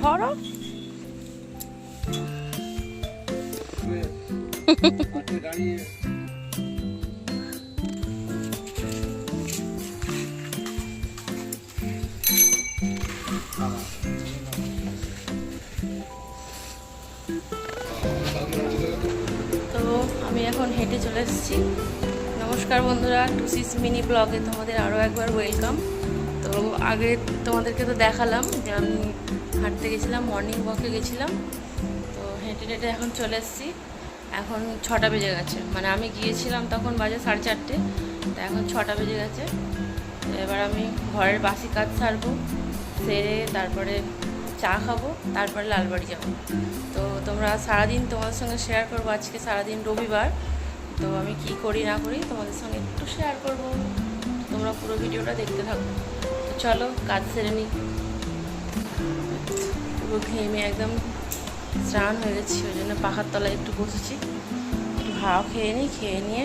ধরো। দাঁড়িয়ে তো আমি এখন হেঁটে চলে এসেছি। নমস্কার বন্ধুরা টু টুসিস মিনি ব্লগে তোমাদের আরও একবার ওয়েলকাম তো আগে তোমাদেরকে তো দেখালাম যে আমি হাঁটতে গেছিলাম মর্নিং ওয়াকে গেছিলাম। তো হেঁটে হেঁটে এখন চলে এসেছি। এখন ছটা বেজে গেছে। মানে আমি গিয়েছিলাম তখন বাজে সাড়ে চারটে। তো এখন ছটা বেজে গেছে। এবার আমি ঘরের বাসি কাজ সারবো, সেরে তারপরে চা খাব, তারপরে লালবাড়ি যাব। তো তোমরা সারাদিন তোমাদের সঙ্গে শেয়ার করব। আজকে সারাদিন রবিবার। তো আমি কি করি, না করি তোমাদের সঙ্গে একটু শেয়ার করব। তোমরা পুরো ভিডিওটা দেখতে থাকো। তো চলো, কাজ সেরে নিই। পুরো ঘেমে একদম স্নান হয়ে গেছি, ওই জন্য পাখার তলায় একটু বসেছি। একটু হাওয়া খেয়ে নিই, খেয়ে নিয়ে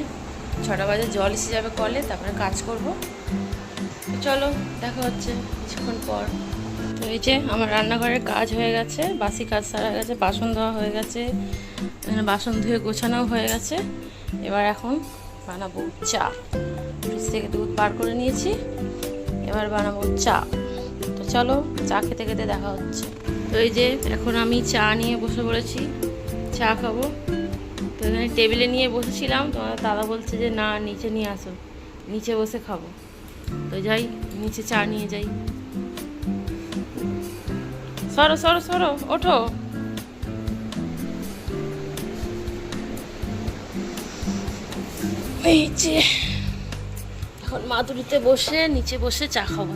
ছটা বাজে জল এসে যাবে কলে, তারপরে কাজ করব। চলো, দেখা হচ্ছে কিছুক্ষণ পর। তো এই যে আমার রান্নাঘরের কাজ হয়ে গেছে, বাসি কাজ সারা গেছে, বাসন ধোয়া হয়ে গেছে বাসন ধুয়ে গোছানোও হয়ে গেছে। এবার এখন বানাবো চা। ফ্রিজ থেকে দুধ পার করে নিয়েছি, এবার বানাবো চা। তো চলো, চা খেতে খেতে দেখা হচ্ছে। তো এই যে এখন আমি চা নিয়ে বসে পড়েছি, চা খাব। তো এখানে টেবিলে নিয়ে বসেছিলাম তোমার দাদা বলছে যে, না, নিচে নিয়ে আসো। নিচে বসে খাব। তো যাই, নিচে চা নিয়ে যাই। সরো সরো সরো, ওঠো। এই যে, এখন মাদুরিতে বসে, নিচে বসে চা খাব।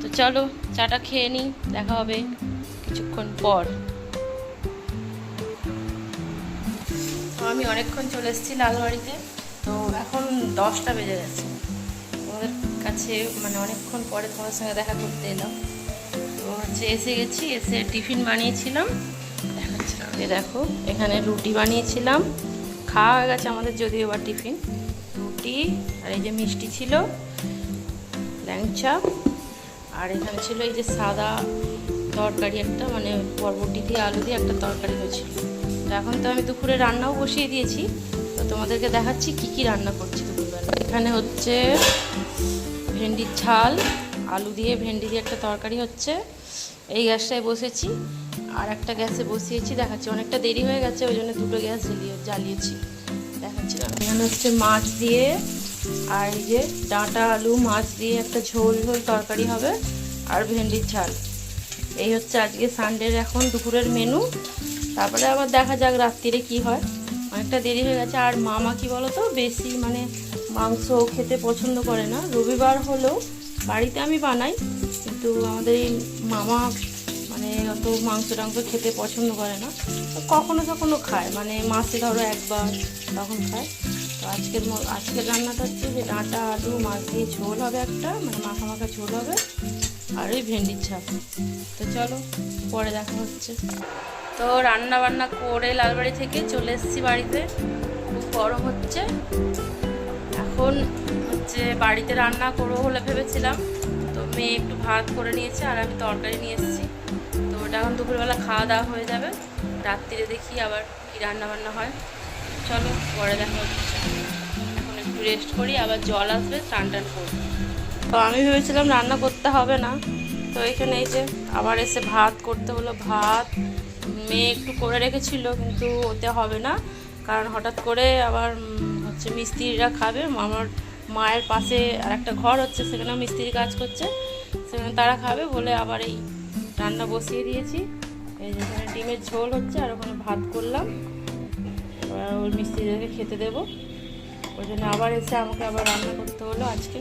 তো চলো, চাটা খেয়ে নিই, দেখা হবে। কিছুক্ষণ পর। আমি অনেকক্ষণ চলে এসেছি লালবাড়িতে। তো এখন দশটা বেজে গেছে। তোমাদের কাছে মানে অনেকক্ষণ পরে তোমাদের সঙ্গে দেখা করতে এলাম। তো হচ্ছে এসে গেছি, এসে টিফিন বানিয়েছিলাম। দেখাচ্ছিলাম দেখো, এখানে রুটি বানিয়েছিলাম। খাওয়া হয়ে গেছে আমাদের যদিও বা টিফিন। রুটি আর এই যে মিষ্টি ছিল, ল্যাংচা। আর এখানে ছিল এই যে সাদা তরকারি একটা মানে বরবটি দিয়ে আলু দিয়ে একটা তরকারি হয়েছিল। তো এখন তো আমি দুপুরে রান্নাও বসিয়ে দিয়েছি। তো তোমাদেরকে দেখাচ্ছি কি কি রান্না করছি দুপুরবেলা। এখানে হচ্ছে ভেন্ডির ঝাল, আলু দিয়ে ভেন্ডি দিয়ে একটা তরকারি হচ্ছে। এই গ্যাসটায় বসেছি। আর একটা গ্যাসে বসিয়েছি, দেখাচ্ছি। অনেকটা দেরি হয়ে গেছে, ওই জন্য দুটো গ্যাস জ্বালিয়ে জ্বালিয়েছি। দেখাচ্ছি। এখানে হচ্ছে মাছ দিয়ে, আর এই যে ডাঁটা আলু মাছ দিয়ে একটা ঝোল ঝোল তরকারি হবে, আর ভেন্ডির ঝাল। এই হচ্ছে আজকে সানডের এখন দুপুরের মেনু তারপরে আবার দেখা যাক রাত্রিরে কি হয়। অনেকটা দেরি হয়ে গেছে। আর মামা কি বলো তো বেশি মানে মাংস খেতে পছন্দ করে না। রবিবার হলেও বাড়িতে আমি বানাই, কিন্তু আমাদের এই মামা মানে অত মাংস টাংস খেতে পছন্দ করে না। কখনো কখনো খায়। মানে মাসে ধরো একবার, তখন খায়। তো আজকের আজকের রান্নাটা হচ্ছে যে ডাঁটা, আলু, মাছ দিয়ে ঝোল হবে একটা। মানে মাখা মাখা ঝোল হবে। আর ওই ভেন্ডির ছাপ। তো চলো, পরে দেখা হচ্ছে। তো রান্না বান্না করে লালবাড়ি থেকে চলে এসেছি বাড়িতে। খুব গরম হচ্ছে। এখন হচ্ছে বাড়িতে রান্না করব বলে ভেবেছিলাম। তো মেয়ে একটু ভাত করে নিয়েছে আর আমি তরকারি নিয়ে এসেছি। তো ওটা এখন দুপুরবেলা খাওয়া দাওয়া হয়ে যাবে। রাত্রিরে দেখি আবার কি রান্না বান্না হয়। চলো, পরে দেখা হচ্ছে। এখন একটু রেস্ট করি, আবার জল আসবে স্নান টান করব। তো আমি ভেবেছিলাম রান্না করতে হবে না। তো এখানে এই যে আবার এসে ভাত করতে হলো, ভাত। মেয়ে একটু করে রেখেছিল, কিন্তু ওতে হবে না। কারণ হঠাৎ করে আবার হচ্ছে মিস্ত্রিরা খাবে। আমার মায়ের পাশে আর একটা ঘর হচ্ছে, সেখানেও মিস্ত্রি কাজ করছে। সেখানে তারা খাবে বলে আবার এই রান্না বসিয়ে দিয়েছি। এই যে এখানে ডিমের ঝোল হচ্ছে, আর ওখানে ভাত করলাম। এবার ওই মিস্ত্রিদেরকে খেতে দেবো। ওই জন্য আবার এসে আমাকে আবার রান্না করতে হলো আজকে।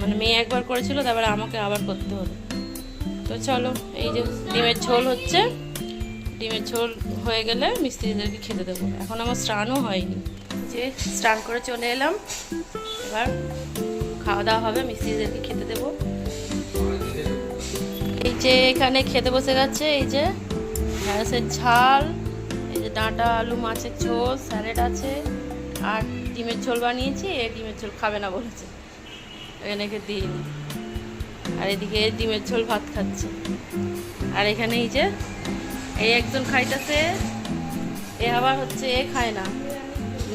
মানে মেয়ে একবার করেছিল, তারপরে আমাকে আবার করতে হলো। তো চলো, এই যে ডিমের ঝোল হচ্ছে। ডিমের ঝোল হয়ে গেলে মিস্ত্রিদেরকে খেতে দেবো। এখন আমার স্নানও হয়নি। যে স্নান করে চলে এলাম। এবার খাওয়া দাওয়া হবে, মিস্ত্রিদেরকে খেতে দেবো। এই যে এখানে খেতে বসে গেছে, এই যে ঢ্যাঁড়সের ঝাল, এই যে ডাঁটা, আলু, মাছের ঝোল, স্যালাড আছে। আর ডিমের ঝোল বানিয়েছি, এ ডিমের ঝোল খাবে না বলেছে। এখানে দিইনি আর এদিকে ডিমের ঝোল ভাত খাচ্ছে। আর এখানে এই যে, এই একজন খাইতেছে, এ আবার হচ্ছে এ খায় না।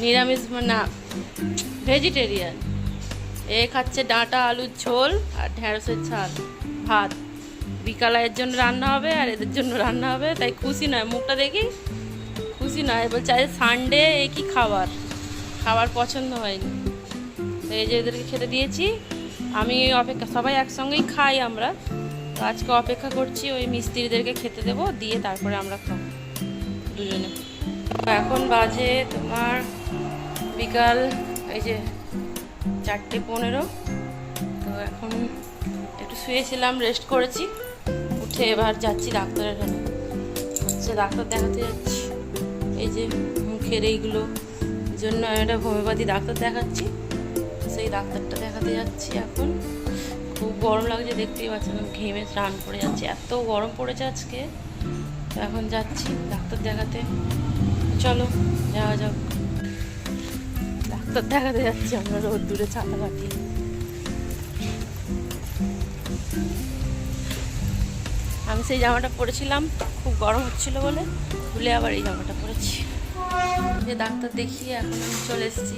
নিরামিষ না ভেজিটেরিয়ান এ খাচ্ছে ডাঁটা, আলুর ঝোল আর ঢেঁড়সের ছাল ভাত। বিকালের জন্য রান্না হবে আর এদের জন্য রান্না হবে, তাই খুশি নয়। মুখটা দেখি, খুশি নয়। বলছে আজ সানডে এ কি খাবার? খাবার পছন্দ হয়নি। এই যে এদেরকে খেতে দিয়েছি। আমি অপেক্ষা সবাই একসঙ্গেই খাই আমরা। তো আজকে অপেক্ষা করছি ওই মিস্ত্রিদেরকে খেতে দেবো, দিয়ে তারপরে আমরা খাব দুজনে। এখন বাজে তোমার বিকাল, এই যে চারটে পনেরো। তো এখন একটু শুয়েছিলাম রেস্ট করেছি। উঠে এবার যাচ্ছি ডাক্তারের এখানে হচ্ছে ডাক্তার দেখাতে যাচ্ছি। এই যে মুখের এইগুলো জন্য একটা হোমিওপ্যাথি ডাক্তার দেখাচ্ছি। সেই ডাক্তারটা দেখাতে যাচ্ছি এখন। খুব গরম লাগছে, দেখতেই পাচ্ছেন, ঘেমে স্নান করে যাচ্ছে। এত গরম পড়েছে আজকে। এখন যাচ্ছি ডাক্তার দেখাতে। চলো, যাওয়া যাক। ডাক্তার দেখাতে যাচ্ছি আমরা রোদ দূরে ছাতা কাটিয়ে আমি সেই জামাটা পরেছিলাম, খুব গরম হচ্ছিল বলে। ভুলে আবার এই জামাটা পরেছি। যে ডাক্তার দেখিয়ে এখন আমি চলে এসেছি,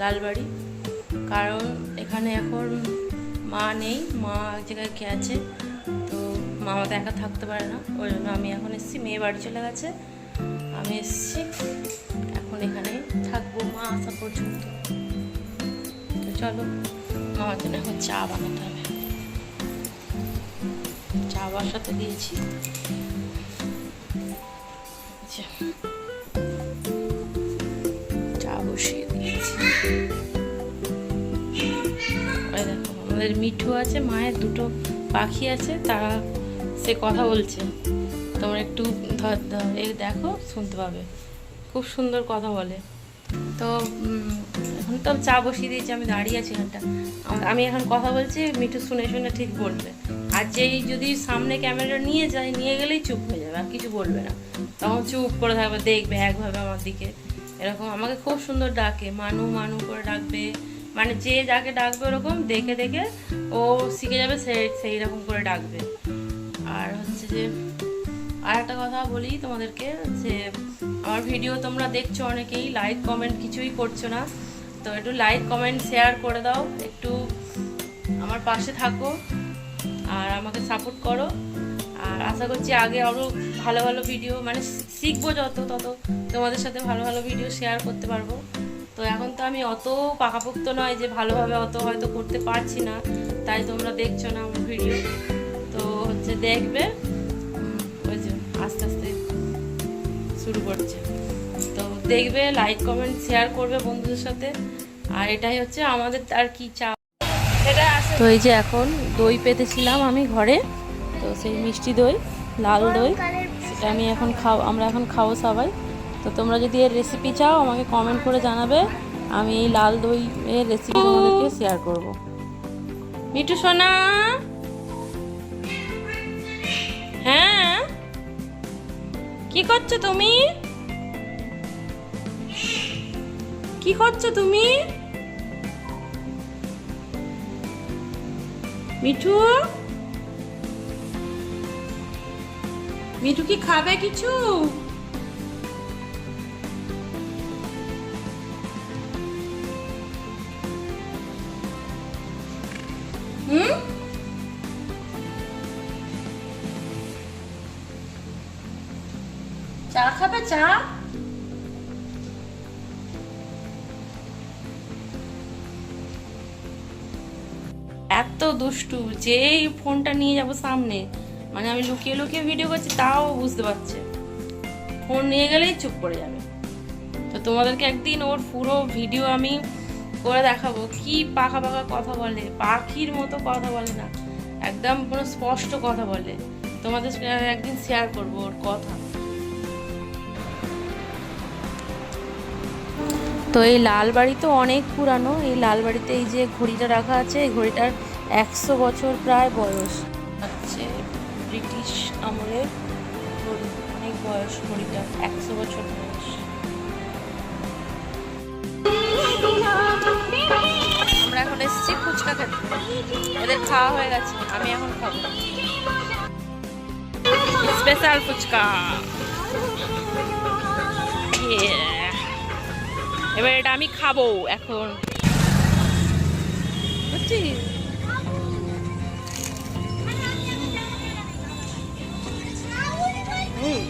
লালবাড়ি। কারণ এখানে এখন মা নেই, মা এক জায়গায় গেছে তো মা তো একা থাকতে পারে না, ওই জন্য আমি এখন এসেছি, মেয়ে বাড়ি চলে গেছে, আমি এসেছি, এখন এখানে থাকব মা আসা পর্যন্ত। তো চলো, মামার জন্য এখন চা বানাতে হবে। চা বসাতে দিয়েছি। আচ্ছা। আমাদের মিঠু আছে, মায়ের দুটো পাখি আছে, তারা সে কথা বলছে। তোমরা একটু দেখো, শুনতে পাবে। খুব সুন্দর কথা বলে। তো এখন তো চা বসিয়ে দিয়েছি, আমি দাঁড়িয়ে আছি আম- আমি এখন কথা বলছি, মিঠু শুনে শুনে ঠিক বলবে। আর যেই যদি সামনে ক্যামেরা নিয়ে যায়, নিয়ে গেলেই চুপ হয়ে যাবে, আর কিছু বলবে না। তখন চুপ করে থাকবে, দেখবে একভাবে আমার দিকে। এরকম আমাকে খুব সুন্দর ডাকে, মানু মানু করে ডাকবে। মানে যে যাকে ডাকবে ওরকম দেখে দেখে ও শিখে যাবে সেই সেই রকম করে ডাকবে। আর হচ্ছে যে আর একটা কথা বলি তোমাদেরকে, যে আমার ভিডিও তোমরা দেখছ অনেকেই লাইক কমেন্ট কিছুই করছ না। তো একটু লাইক কমেন্ট শেয়ার করে দাও, একটু আমার পাশে থাকো আর আমাকে সাপোর্ট করো। আর আশা করছি আগে আরও ভালো ভালো ভিডিও মানে শিখব যত তত, তোমাদের সাথে ভালো ভালো ভিডিও শেয়ার করতে পারব। তো এখন তো আমি অত পাকাপোক্ত নয় যে ভালোভাবে অত হয়তো করতে পারছি না তাই তোমরা দেখছ না আমার ভিডিও তো হচ্ছে দেখবে ওই যে আস্তে আস্তে শুরু করছে। তো দেখবে লাইক কমেন্ট শেয়ার করবে বন্ধুদের সাথে। আর এটাই হচ্ছে আমাদের আর কি চা তো এই যে এখন দই পেতেছিলাম আমি ঘরে তো সেই মিষ্টি দই লাল দই সেটা আমি এখন খাও আমরা এখন খাব সবাই। তো তোমরা যদি এর রেসিপি চাও, আমাকে কমেন্ট করে জানাবে। আমি এই লাল দই এর রেসিপি তোমাদেরকে শেয়ার করব। মিঠু সোনা! হ্যাঁ? কি করছ তুমি? কি করছ তুমি? মিঠু? মিঠু কি খাবে কিছু? হুম? চা খাবে, চা? এত দুষ্টু যেই ফোনটা নিয়ে যাব সামনে। মানে আমি লুকিয়ে লুকিয়ে ভিডিও করছি, তাও বুঝতে পারছে। ফোন নিয়ে গেলেই চুপ করে যাবে। তো তোমাদেরকে একদিন ওর পুরো ভিডিও আমি করে দেখাবো। কি পাখা পাখা কথা বলে? পাখির মতো কথা বলে না। একদম পুরো স্পষ্ট কথা বলে। তোমাদের একদিন শেয়ার করব ওর কথা। তো এই লাল বাড়ি তো অনেক পুরানো। এই লাল বাড়িতে এই যে ঘড়িটা রাখা আছে, এই ঘড়িটার একশো বছর প্রায় বয়স। হচ্ছে ব্রিটিশ আমলের ঘড়ি। অনেক বয়স ঘড়িটা একশো বছর। আমরা এখন এসেছি ফুচকা খেতে। এদের খাওয়া হয়ে গেছে আমি এখন খাব। স্পেশাল ফুচকা। এবার এটা আমি খাব এখন। বুঝছিস হুম,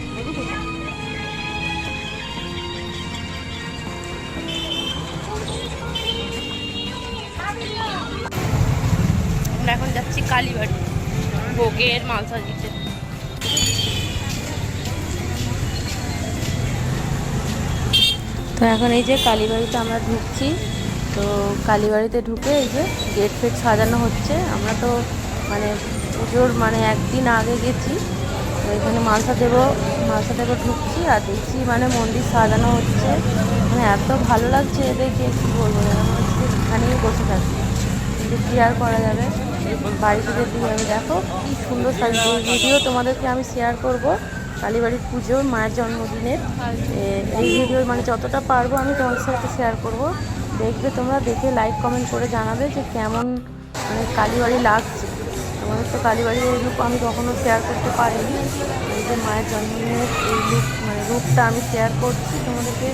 আমরা এখন যাচ্ছি কালীবাড়ি। ভোগের মালসা দিতে। তো এখন এই যে কালীবাড়িতে আমরা ঢুকছি, তো কালীবাড়িতে ঢুকে এই যে গেট ফেট সাজানো হচ্ছে। আমরা তো মানে পুজোর মানে একদিন আগে গেছি, তো এখানে মালসা দেব মালসা দেব ঢুকছি আর দেখছি মানে মন্দির সাজানো হচ্ছে। মানে এত ভালো লাগছে এদেরকে, কী বলব, যেন হচ্ছে এখানেই বসে থাকি। কিন্তু কী আর করা যাবে? বাড়িতে যদি আমি দেখো কী সুন্দর সাজ ভিডিও তোমাদেরকে আমি শেয়ার করব। কালীবাড়ির পুজো মায়ের জন্মদিনের। এই ভিডিও মানে যতটা পারব আমি তোমাদের সাথে শেয়ার করব। দেখবে তোমরা, দেখে লাইক কমেন্ট করে জানাবে যে কেমন মানে কালীবাড়ি লাগছে। আমাদের তো কালীবাড়ির এই রূপ আমি কখনো শেয়ার করতে পারিনি। এই যে মায়ের জন্মদিনের এই রূপ মানে রূপটা আমি শেয়ার করছি তোমাদেরকে।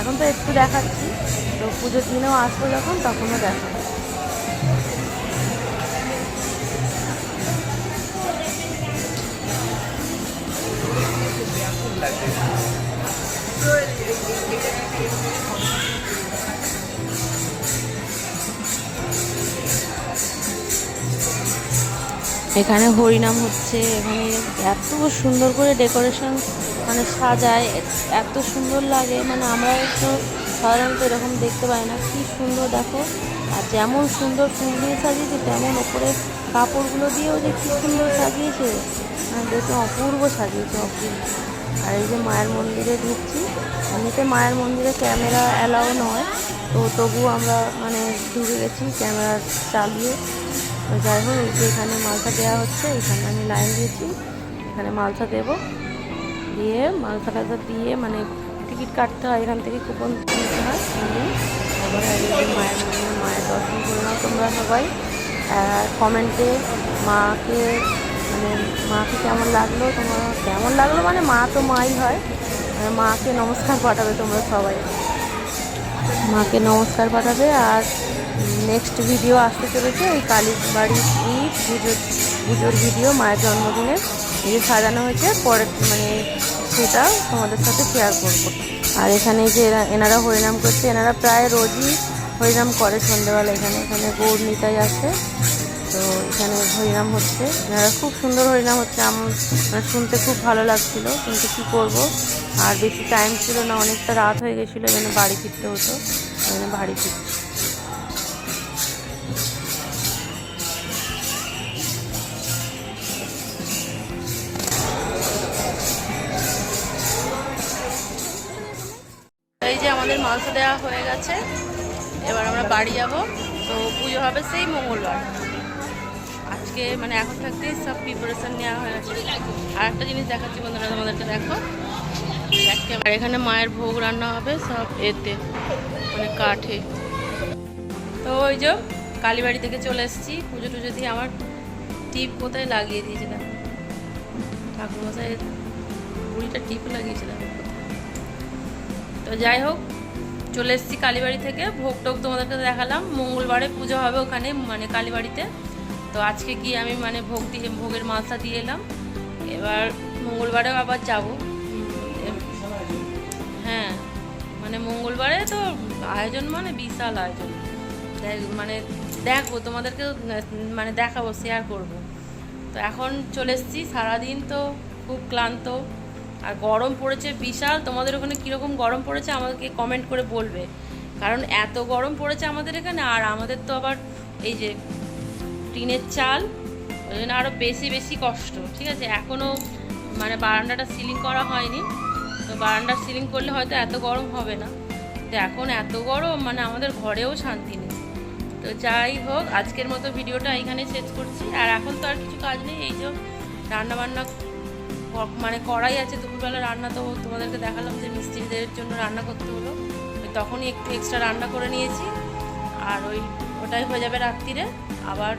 এখন তো একটু দেখাচ্ছি। তো পুজোর দিনেও আসব যখন, তখনও এখানে হরিনাম হচ্ছে, এখানে এত সুন্দর করে ডেকোরেশন মানে সাজায়, এত সুন্দর লাগে। মানে আমরা তো সাধারণত এরকম দেখতে পাই না। কি সুন্দর দেখো। আর যেমন সুন্দর ফুল দিয়ে সাজিয়েছে, তেমন ওপরে কাপড়গুলো দিয়েও যে কি সুন্দর সাজিয়েছে। মানে দেখে অপূর্ব সাজিয়েছে, অপূর্ব। আর এই যে মায়ের মন্দিরে ঢুকছি। এমনিতে মায়ের মন্দিরে ক্যামেরা অ্যালাউ নয়, তো তবুও আমরা মানে ঢুকে গেছি ক্যামেরা চালিয়ে। যাই হোক, এই যে এখানে মালসা দেওয়া হচ্ছে, এখানে আমি লাইন দিয়েছি, এখানে মালসা দেব। দিয়ে মালসা টালসা দিয়ে মানে টিকিট কাটতে হয়, এখান থেকে কুপন নিতে হয়। যে মায়ের মন্দিরে মায়ের দর্শন করে নাও তোমরা সবাই। কমেন্টে মাকে মাকে কেমন লাগল? তোমার কেমন লাগল মানে মা তো মাই হয়। মানে মাকে নমস্কার পাঠাবে তোমরা সবাই। মাকে নমস্কার পাঠাবে আর নেক্সট ভিডিও আসতে চলেছে ওই কালীবাড়ি ঈদ, পুজোর পুজোর ভিডিও মায়ের জন্মদিনের। এই যে সাজানো হয়েছে পরে মানে সেটা তোমাদের সাথে শেয়ার করব। আর এখানে যে এনারা হরিনাম করছে, এনারা প্রায় রোজই হরিনাম করে সন্ধ্যেবেলা। এখানে এখানে গৌর নিতাই আছে এখানে হরিনাম হচ্ছে। খুব সুন্দর হরিনাম হচ্ছে। আমার মানে শুনতে খুব ভালো লাগছিল। কিন্তু কি করব? আর বেশি টাইম ছিল না। অনেকটা রাত হয়ে গেছিল। এখানে বাড়ি ফিরতে হতো। এখানে বাড়ি ফিরছি। এই যে আমাদের মাংস দেওয়া হয়ে গেছে। এবার আমরা বাড়ি যাব। তো পুজো হবে সেই মঙ্গলবার। আজকে মানে এখন থাকতেই সব প্রিপারেশন নেওয়া হয়ে গেছে। আর একটা জিনিস দেখাচ্ছি বন্ধুরা, তোমাদেরকে দেখো। আর এখানে মায়ের ভোগ রান্না হবে সব এতে মানে কাঠে। তো ওই যে কালীবাড়ি থেকে চলে এসেছি, পুজো টুজো দিয়ে আমার টিপ কোথায় লাগিয়ে দিয়েছে দেখো ঠাকুরমশাই বুড়িটা টিপ লাগিয়েছে দেখো তো যাই হোক, চলে এসেছি কালীবাড়ি থেকে। ভোগ টোগ তোমাদেরকে দেখালাম। মঙ্গলবারে পুজো হবে ওখানে মানে কালীবাড়িতে। তো আজকে গিয়ে আমি মানে ভোগ দিয়ে, ভোগের মালসা দিয়ে এলাম। এবার মঙ্গলবারেও আবার যাব। হ্যাঁ মানে মঙ্গলবারে তো আয়োজন মানে বিশাল আয়োজন। মানে দেখব তোমাদেরকে মানে দেখাবো শেয়ার করব। তো এখন চলে এসেছি, সারাদিন তো খুব ক্লান্ত। আর গরম পড়েছে বিশাল। তোমাদের ওখানে কীরকম গরম পড়েছে আমাকে কমেন্ট করে বলবে। কারণ এত গরম পড়েছে আমাদের এখানে, আর আমাদের তো আবার এই যে টিনের চাল, ওই জন্য আরও বেশি বেশি কষ্ট, ঠিক আছে? এখনও মানে বারান্দাটা সিলিং করা হয়নি। তো বারান্দার সিলিং করলে হয়তো এত গরম হবে না। তো এখন এত গরম মানে আমাদের ঘরেও শান্তি নেই। তো যাই হোক, আজকের মতো ভিডিওটা এখানে শেষ করছি। আর এখন তো আর কিছু কাজ নেই, এই যে রান্নাবান্না মানে করাই আছে। দুপুরবেলা রান্না তো তোমাদেরকে দেখালাম যে মিস্ত্রিদের জন্য রান্না করতে হলো। তখনই একটু এক্সট্রা রান্না করে নিয়েছি। আর ওই ওটাই হয়ে যাবে রাত্রিরে। আবার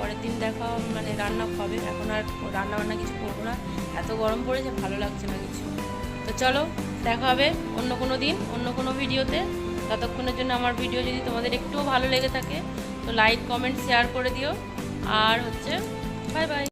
পরের দিন দেখা মানে রান্না হবে। এখন আর রান্না বান্না কিছু করব না। এত গরম পড়েছে, ভালো লাগছে না কিছু। তো চলো, দেখা হবে অন্য কোনো দিন, অন্য কোনো ভিডিওতে। ততক্ষণের জন্য আমার ভিডিও যদি তোমাদের একটুও ভালো লেগে থাকে, তো লাইক কমেন্ট শেয়ার করে দিও। আর হচ্ছে বাই বাই